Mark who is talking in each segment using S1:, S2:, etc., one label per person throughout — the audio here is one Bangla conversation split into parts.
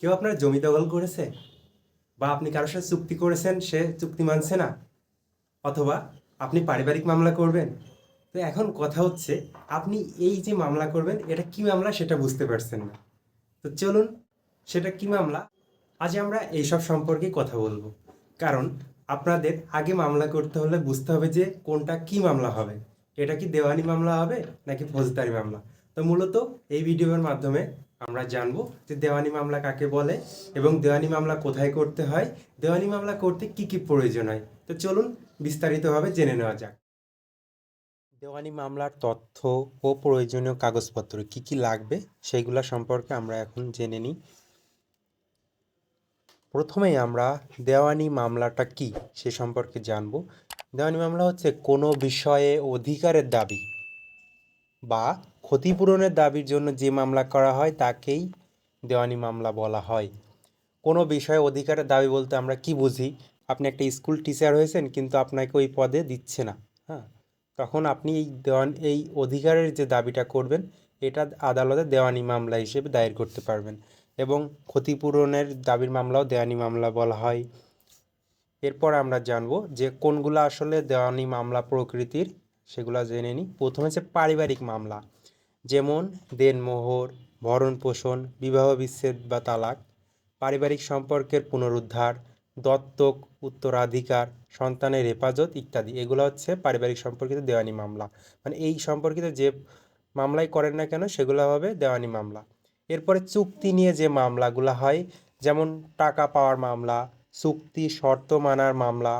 S1: কেউ আপনার জমি দখল করেছে? বা আপনি কারোর সাথে চুক্তি করেছেন, সে চুক্তি মানছে না? অথবা আপনি পারিবারিক মামলা করবেন? তো এখন কথা হচ্ছে, আপনি এই যে মামলা করবেন, এটা কি মামলা সেটা বুঝতে পারছেন না। তো চলুন, সেটা কি মামলা? আজ আমরা এইসব সম্পর্কে কথা বলব। কারণ আপনাদের আগে মামলা করতে হলে বুঝতে হবে যে কোনটা কি মামলা হবে। এটা কি দেওয়ানি মামলা হবে, নাকি ফৌজদারি মামলা? তো মূলত এই ভিডিওর মাধ্যমে আমরা জানব যে দেওয়ানি মামলা কাকে বলে এবং দেওয়ানি মামলা কোথায় করতে হয়, দেওয়ানি মামলা করতে কি কি প্রয়োজন হয়? তো চলুন বিস্তারিতভাবে জেনে নেওয়া যাক। দেওয়ানি মামলার তথ্য ও প্রয়োজনীয় কাগজপত্র কি কি লাগবে সেইগুলা সম্পর্কে আমরা এখন জেনে নিই। প্রথমেই আমরা দেওয়ানি মামলাটা কি সে সম্পর্কে জানব। দেওয়ানি মামলা হচ্ছে কোনো বিষয়ে অধিকারের দাবি বা ক্ষতিপূরণের দাবির জন্য যে মামলা করা হয় তাকেই দেওয়ানি মামলা বলা হয়। কোনো বিষয়ে অধিকারের দাবি বলতে আমরা কি বুঝি? আপনি একটা স্কুল টিচার হয়েছেন কিন্তু আপনাকে ওই পদে দিচ্ছে না হ্যাঁ? তখন আপনি এই দেওয়ান, এই অধিকারের যে দাবিটা করবেন, এটা আদালতে দেওয়ানি মামলা হিসেবে দায়ের করতে পারবেন এবং ক্ষতিপূরণের দাবির মামলাও দেওয়ানি মামলা বলা হয়। এরপর আমরা জানব যে কোনগুলো আসলে দেওয়ানি মামলা প্রকৃতির সেগুলো জেনে নিই। প্রথমে হচ্ছে পারিবারিক মামলা। যেমন দেনমোহর ভরণ পোষণ, বিবাহ বিচ্ছেদ বা তালাক, পারিবারিক সম্পর্কের পুনরুদ্ধার, দত্তক, উত্তরাধিকার, সন্তানের হেফাজত ইত্যাদি। এগুলো হচ্ছে পারিবারিক সম্পর্কিত দেওয়ানি মামলা। মানে এই সম্পর্কিত যে মামলাই করেন না কেন, সেগুলো হবে দেওয়ানি মামলা। এরপরে চুক্তি নিয়ে যে মামলাগুলো হয়, যেমন টাকা পাওয়ার মামলা, চুক্তি শর্ত মানার মামলা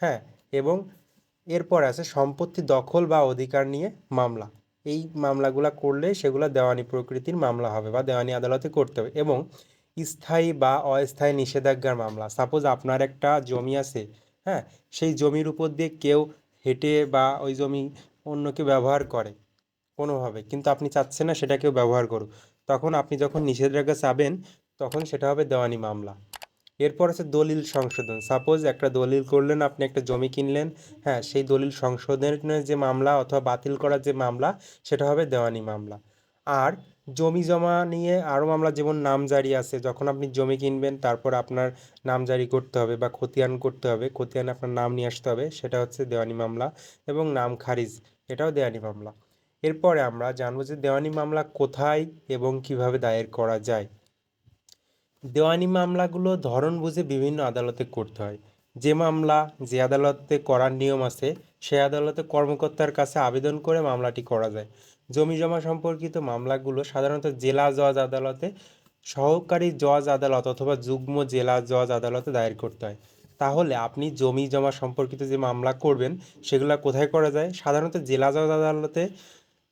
S1: হ্যাঁ এবং এরপর আছে সম্পত্তি দখল বা অধিকার নিয়ে মামলা। এই মামলাগুলো করলে সেগুলো দেওয়ানি প্রকৃতির মামলা হবে বা দেওয়ানি আদালতে করতে হবে এবং স্থায়ী বা অস্থায়ী নিষেধাজ্ঞার মামলা। সাপোজ আপনার একটা জমি আছে হ্যাঁ? সেই জমির উপর দিয়ে কেউ হেঁটে বা ওই জমি অন্য কেউ ব্যবহার করে কোনোভাবে, কিন্তু আপনি চাচ্ছেন না সেটা কেউ ব্যবহার করুক। তখন আপনি যখন নিষেধাজ্ঞা চাবেন, তখন সেটা হবে দেওয়ানি মামলা। এরপর আছে দলিল সংশোধন। সাপোজ একটা দলিল করলেন, আপনি একটা জমি কিনলেন হ্যাঁ সেই দলিল সংশোধনের যে মামলা অথবা বাতিল করার যে মামলা, সেটা হবে দেওয়ানি মামলা। আর জমি জমা নিয়ে আরও মামলা, যেমন নামজারি আছে, যখন আপনি জমি কিনবেন, তারপর আপনার নামজারি করতে হবে বা খতিয়ান করতে হবে, খতিয়ানে আপনার নাম নিয়ে আসতে হবে, সেটা হচ্ছে দেওয়ানি মামলা এবং নাম খারিজ, এটাও দেওয়ানি মামলা। এরপরে আমরা জানব যে দেওয়ানি মামলা কোথায় এবং কীভাবে দায়ের করা যায়। দেওয়ানি মামলাগুলো ধরন বুঝে বিভিন্ন আদালতে করতে হয়। যে মামলা, যে আদালতে করার নিয়ম আছে সে আদালতে কর্মকর্তার কাছে আবেদন করে মামলাটি করা যায়। জমি জমা সম্পর্কিত মামলাগুলো সাধারণত জেলা জজ আদালতে, সহকারী জজ আদালত অথবা যুগ্ম জেলা জজ আদালতে দায়ের করতে হয়। তাহলে আপনি জমি জমা সম্পর্কিত যে মামলা করবেন, সেগুলো কোথায় করা যায়? সাধারণত জেলা জজ আদালতে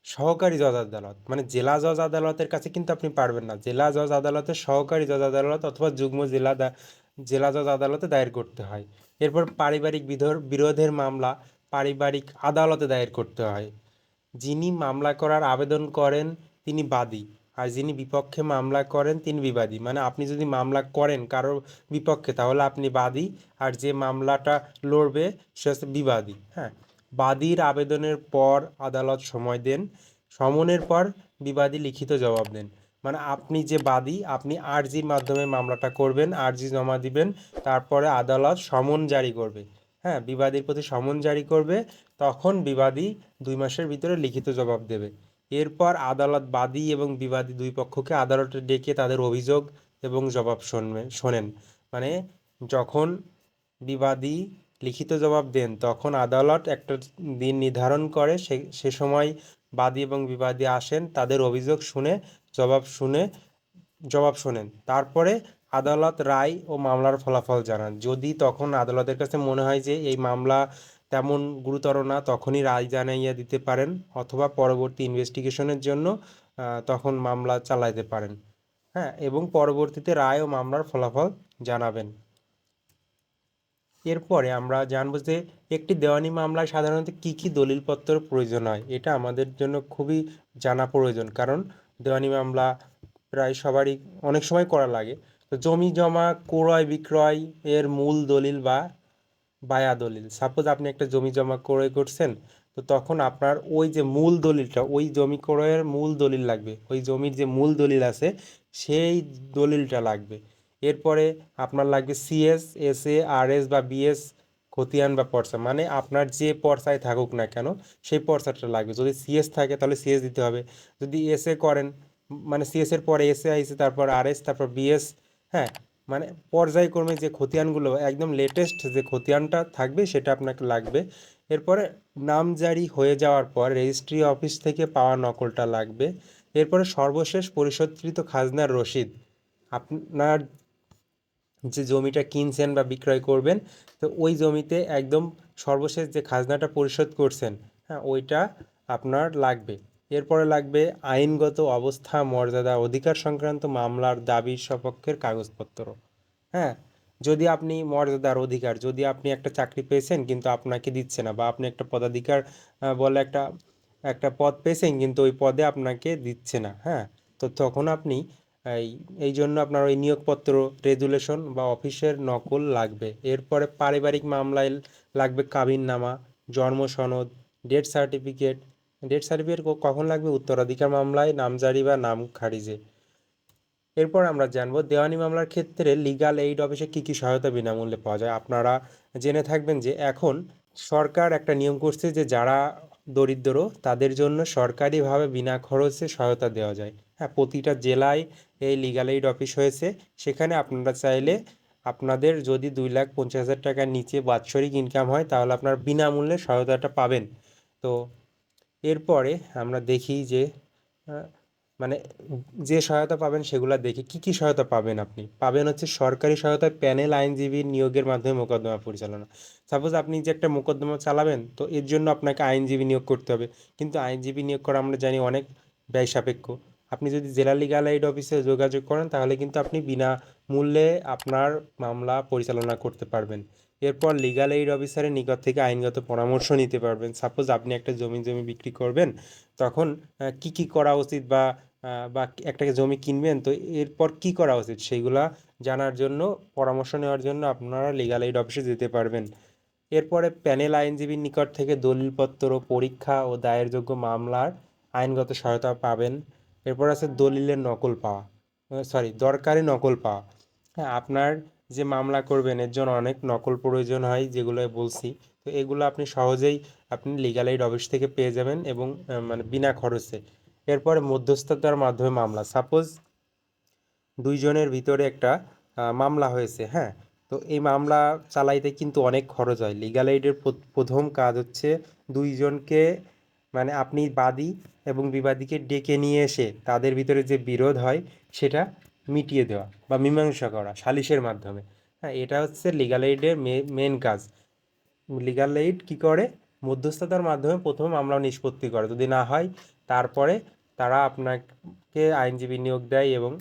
S1: সহকারী জজ আদালত। মানে জেলা জজ আদালতের কাছে কিন্তু আপনি পারবেন না। জেলা জজ আদালতে সহকারী জজ আদালত অথবা যুগ্ম জেলা জেলা জজ আদালতে দায়ের করতে হয়। এরপর পারিবারিক বিধর বিরোধের মামলা পারিবারিক আদালতে দায়ের করতে হয়। যিনি মামলা করার আবেদন করেন তিনি বাদী আর যিনি বিপক্ষে মামলা করেন তিনি বিবাদী। মানে আপনি যদি মামলা করেন কারোর বিপক্ষে তাহলে আপনি বাদী আর যে মামলাটা লড়বে সে হচ্ছে বিবাদী। হ্যাঁ? বাদীর আবেদনের পর আদালত সময় দেন, সমনের পর বিবাদী লিখিত জবাব দেন। মানে আপনি যে বাদী, আপনি আর্জির মাধ্যমে মামলাটা করবেন, আর্জি জমা দিবেন, তারপরে আদালত সমন জারি করবে। হ্যাঁ বিবাদীর প্রতি সমন জারি করবে, তখন বিবাদী দুই মাসের ভিতরে লিখিত জবাব দেবে। এরপর আদালত বাদী এবং বিবাদী দুই পক্ষকে আদালতে ডেকে তাদের অভিযোগ এবং জবাব শুনবে, শোনেন। মানে যখন বিবাদী লিখিত জবাব দেন। তখন আদালত একটা দিন নির্ধারণ করে, সে সময় বাদী এবং বিবাদী আসেন, তাদের অভিযোগ শুনে, জবাব শুনে, জবাব শোনেন। তারপরে আদালত রায় ও মামলার ফলাফল জানান। যদি তখন আদালতের কাছে মনে হয় যে এই মামলা তেমন গুরুতর না, তখনই রায় জানাইয়া দিতে পারেন অথবা পরবর্তী ইনভেস্টিগেশনের জন্য তখন মামলা চালাইতে পারেন। হ্যাঁ এবং পরবর্তীতে রায় ও মামলার ফলাফল জানাবেন। এরপরে আমরা জানব যে একটি দেওয়ানি মামলায় সাধারণত কি কি দলিলপত্র প্রয়োজন হয়। এটা আমাদের জন্য খুবই জানা প্রয়োজন, কারণ দেওয়ানি মামলা প্রায় সবারই অনেক সময় করা লাগে। তো জমি জমা, ক্রয় বিক্রয় এর মূল দলিল বা বায়া দলিল। সাপোজ আপনি একটা জমি জমা ক্রয় করছেন, তো তখন আপনার ওই যে মূল দলিলটা, ওই জমি ক্রয়ের মূল দলিল লাগবে। ওই জমির যে মূল দলিল আছে, সেই দলিলটা লাগবে। এরপরে আপনার লাগবে CS S A R S বা বিএস খতিয়ান বা পর্চা মানে আপনার যে পর্চায় থাকুক না কেন, সেই পর্চাটা লাগবে। যদি সিএস থাকে তাহলে সিএস দিতে হবে। যদি এস এ করেন মানে সিএস এর পরে এস এ আইসে তারপর আর এস তারপর বিএস হ্যাঁ মানে পর্যায়ক্রমে যে খতিয়ানগুলো, একদম লেটেস্ট যে খতিয়ানটা থাকবে, সেটা আপনাকে লাগবে। এরপরে নামজারি হয়ে যাওয়ার পর রেজিস্ট্রি অফিস থেকে পাওয়া নকলটা লাগবে। এরপরে সর্বশেষ পরিশোধকৃত খাজনার রসিদ। আপনার যে জমিটা কিনছেন বা বিক্রয় করবেন, তো ওই জমিতে একদম সর্বশেষ যে খাজনাটা পরিশোধ করছেন হ্যাঁ ওইটা আপনার লাগবে। এরপরে লাগবে আইনগত অবস্থা, মর্যাদা, অধিকার সংক্রান্ত মামলার দাবির সপক্ষের কাগজপত্র। হ্যাঁ যদি আপনি মর্যাদার অধিকার, যদি আপনি একটা চাকরি পেয়েছেন কিন্তু আপনাকে দিচ্ছে না, বা আপনি একটা পদাধিকার বলে একটা একটা পদ পেয়েছেন কিন্তু ওই পদে আপনাকে দিচ্ছে না হ্যাঁ তো তখন আপনি এই এই জন্য আপনার ওই নিয়োগপত্র, রেজুলেশন বা অফিসের নকল লাগবে। এরপরে পারিবারিক মামলায় লাগবে কাবিননামা, জন্ম সনদ, ডেথ সার্টিফিকেট। ডেথ সার্টিফিকেট কখন লাগবে? উত্তরাধিকার মামলায়, নামজারি বা নাম খারিজে। এরপর আমরা জানব, দেওয়ানি মামলার ক্ষেত্রে লিগ্যাল এইড অফিসে কী কী সহায়তা বিনামূল্যে পাওয়া যায়? আপনারা জেনে থাকবেন যে এখন সরকার একটা নিয়ম করছে যে যারা দরিদ্র, তাদের জন্য সরকারিভাবে বিনা খরচে সহায়তা দেওয়া যায়। হ্যাঁ প্রতিটা জেলায় এই লিগ্যাল এইড অফিস হয়েছে। সেখানে আপনারা চাইলে আপনাদের যদি দুই লাখ পঞ্চাশ হাজার টাকার নিচে বাৎসরিক ইনকাম হয়, তাহলে আপনার বিনামূল্যে সহায়তাটা পাবেন। তো এরপরে আমরা দেখি যে মানে যে সহায়তা পাবেন সেগুলা দেখি কি কি সহায়তা পাবেন আপনি? পাবেন হচ্ছে সরকারি সহায়তা প্যানেল আইনজীবী নিয়োগের মাধ্যমে মোকদ্দমা পরিচালনা। সাপোজ আপনি যে একটা মোকদ্দমা চালাবেন, তো এর জন্য আপনাকে আইনজীবী নিয়োগ করতে হবে। কিন্তু আইনজীবী নিয়োগ করা আমরা জানি অনেক ব্যয় সাপেক্ষ। আপনি যদি জেলা লিগাল এইড অফিসে যোগাযোগ করেন, তাহলে কিন্তু আপনি বিনা মূল্যে আপনার মামলা পরিচালনা করতে পারবেন। এরপর লিগাল এইড অফিসারের নিকট থেকে আইনগত পরামর্শ নিতে পারবেন। সাপোজ আপনি একটা জমি জমি বিক্রি করবেন, তখন কি কি করা উচিত বা বা একটা জমি কিনবেন, তো এরপর কি করা উচিত? সেইগুলা জানার জন্য, পরামর্শ নেওয়ার জন্য আপনারা লিগাল এইড অফিসে যেতে পারবেন। এরপরে প্যানেল আইনজীবীর নিকট থেকে দলিলপত্র, পরীক্ষা ও দায়েরযোগ্য মামলার আইনগত সহায়তা পাবেন। এরপর আছে দলিলের নকল পাওয়া। সরি দরকারি নকল পাওয়া। হ্যাঁ আপনার যে মামলা করবেন, এর জন্য অনেক নকল প্রয়োজন হয়, যেগুলো বলছি। তো এগুলো আপনি সহজেই আপনি লিগাল এইড অফিস থেকে পেয়ে যাবেন এবং মানে বিনা খরচে। এরপরে মধ্যস্থতার মাধ্যমে মামলা। সাপোজ দুইজনের ভিতরে একটা মামলা হয়েছে হ্যাঁ? তো এই মামলা চালাইতে কিন্তু অনেক খরচ হয়। লিগাল এইডের প্রথম কাজ হচ্ছে দুইজনকে মানে আপনি বাদী এবং বিবাদীকে ডেকে নিয়ে এসে তাদের ভিতরে যে বিরোধ হয়, সেটা মিটিয়ে দেওয়া বা মীমাংসা করা সালিশের মাধ্যমে। হ্যাঁ এটা হচ্ছে লিগাল এইডের মেন কাজ। লিগাল এইড কি করে? মধ্যস্থতার মাধ্যমে প্রথম মামলা নিষ্পত্তি করে। যদি না হয়, তারপরে তারা আপনাকে আইনজীবী নিয়োগ দেয় এবং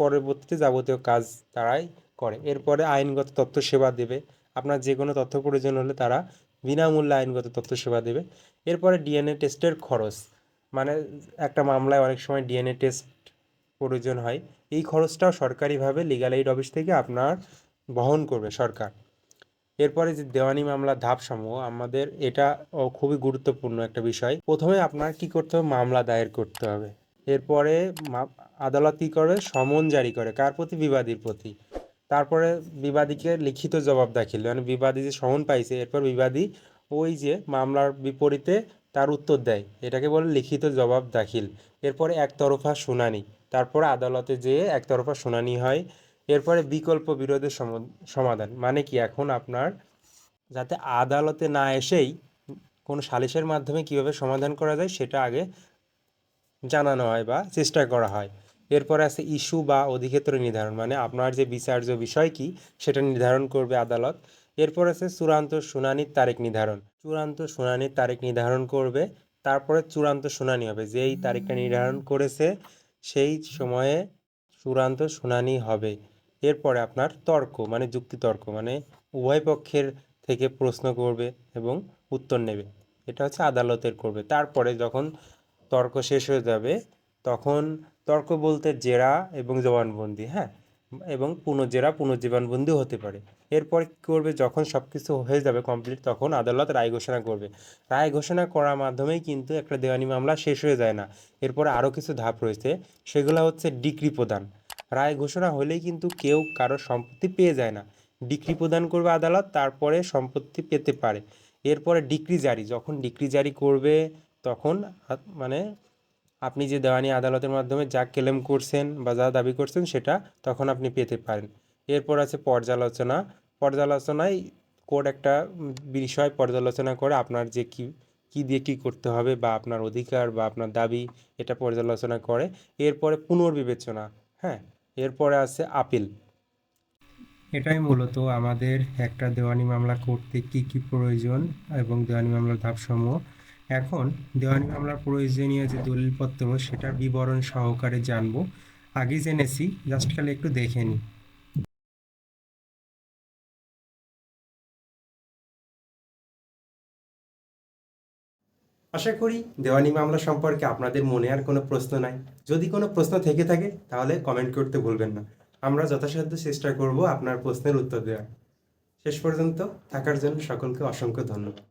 S1: পরবর্তীতে যাবতীয় কাজ তারাই করে। এরপরে আইনগত তথ্য সেবা দেবে। আপনার যে কোনো তথ্য প্রয়োজন হলে তারা বিনামূল্যে আইনগত তথ্য সেবা দেবে। এরপরে ডিএনএ টেস্টের খরচ। মানে একটা মামলায় অনেক সময় ডিএনএ টেস্ট প্রয়োজন হয়। এই খরচটাও সরকারিভাবে লিগাল এইড অফিস থেকে আপনার বহন করবে সরকার। এরপরে যে দেওয়ানি মামলা ধাপ সমূহ আমাদের এটা খুবই গুরুত্বপূর্ণ একটা বিষয়। প্রথমে আপনার কি করতে হবে? মামলা দায়ের করতে হবে। এরপরে আদালত কী করে সমন জারি করে, কার প্রতি? বিবাদীর প্রতি। তারপরে বিবাদীকে লিখিত জবাব দাখিল মানে বিবাদী যে সমন পাইছে, এরপর বিবাদী ওই যে মামলার বিপরীতে তার উত্তর দেয়। এটাকে বলে লিখিত জবাব দাখিল। এরপরে একতরফা শুনানি, তারপরে আদালতে যেয়ে একতরফা শুনানি হয়। এরপরে বিকল্প বিরোধের সম- সমাধান মানে কি এখন আপনার যাতে আদালতে না এসেই কোনো সালিশের মাধ্যমে কীভাবে সমাধান করা যায় সেটা আগে জানানো হয় বা চেষ্টা করা হয়। এরপরে আছে ইস্যু বা অধিক্ষেত্র নির্ধারণ মানে আপনার যে বিচার্য বিষয় কি সেটা নির্ধারণ করবে আদালত। এরপর আছে চূড়ান্ত শুনানির তারিখ নির্ধারণ। চূড়ান্ত শুনানির তারিখ নির্ধারণ করবে, তারপরে চূড়ান্ত শুনানি হবে। যেই তারিখটা নির্ধারণ করেছে সেই সময়ে চূড়ান্ত শুনানি হবে। এরপরে আপনার তর্ক মানে যুক্তিতর্ক মানে উভয় পক্ষের থেকে প্রশ্ন করবে এবং উত্তর নেবে। এটা হচ্ছে আদালতের করবে। তারপরে যখন তর্ক শেষ হয়ে যাবে, তখন তর্ক বলতে জেরা এবং জবানবন্দি হ্যাঁ? এবং পুনর্জেরা পুনর্জীবনবন্দি হতে পারে। এরপর কী করবে? যখন সব কিছু হয়ে যাবে কমপ্লিট তখন আদালত রায় ঘোষণা করবে। রায় ঘোষণা করার মাধ্যমেই কিন্তু একটা দেওয়ানি মামলা শেষ হয়ে যায় না। এরপর আরও কিছু ধাপ রয়েছে। সেগুলো হচ্ছে ডিক্রি প্রদান। রায় ঘোষণা হলেই কিন্তু কেউ কারও সম্পত্তি পেয়ে যায় না। ডিক্রি প্রদান করবে আদালত, তারপরে সম্পত্তি পেতে পারে। এরপরে ডিক্রি জারি। যখন ডিক্রি জারি করবে, তখন মানে আপনি যে দেওয়ানি আদালতের মাধ্যমে যা ক্লেম করছেন বা যা দাবি করছেন সেটা তখন আপনি পেতে পারেন। এরপর আছে পর্যালোচনা। পর্যালোচনায় কোর্ট একটা বিষয় পর্যালোচনা করে আপনার যে কি কি দিয়ে কি করতে হবে বা আপনার অধিকার বা আপনার দাবি এটা পর্যালোচনা করে। এরপরে পুনর্বিবেচনা হ্যাঁ? এরপরে আছে আপিল। এটাই মূলত আমাদের একটা দেওয়ানি মামলা করতে কি কি প্রয়োজন এবং দেওয়ানি মামলার ধাপসমূহ। এখন দেওয়ানি মামলার প্রয়োজনীয় যে দলিলপত্র, সেটার বিবরণ সহকারে জানব। আগে জেনেছি, জাস্ট খালি একটু দেখে নিই। আশা করি দেওয়ানি মামলা সম্পর্কে আপনাদের মনে আর কোনো প্রশ্ন নাই। যদি কোনো প্রশ্ন থেকে থাকে, তাহলে কমেন্ট করতে ভুলবেন না। আমরা যথাসাধ্য চেষ্টা করব আপনার প্রশ্নের উত্তর দেওয়ার। শেষ পর্যন্ত থাকার জন্য সকলকে অসংখ্য ধন্যবাদ।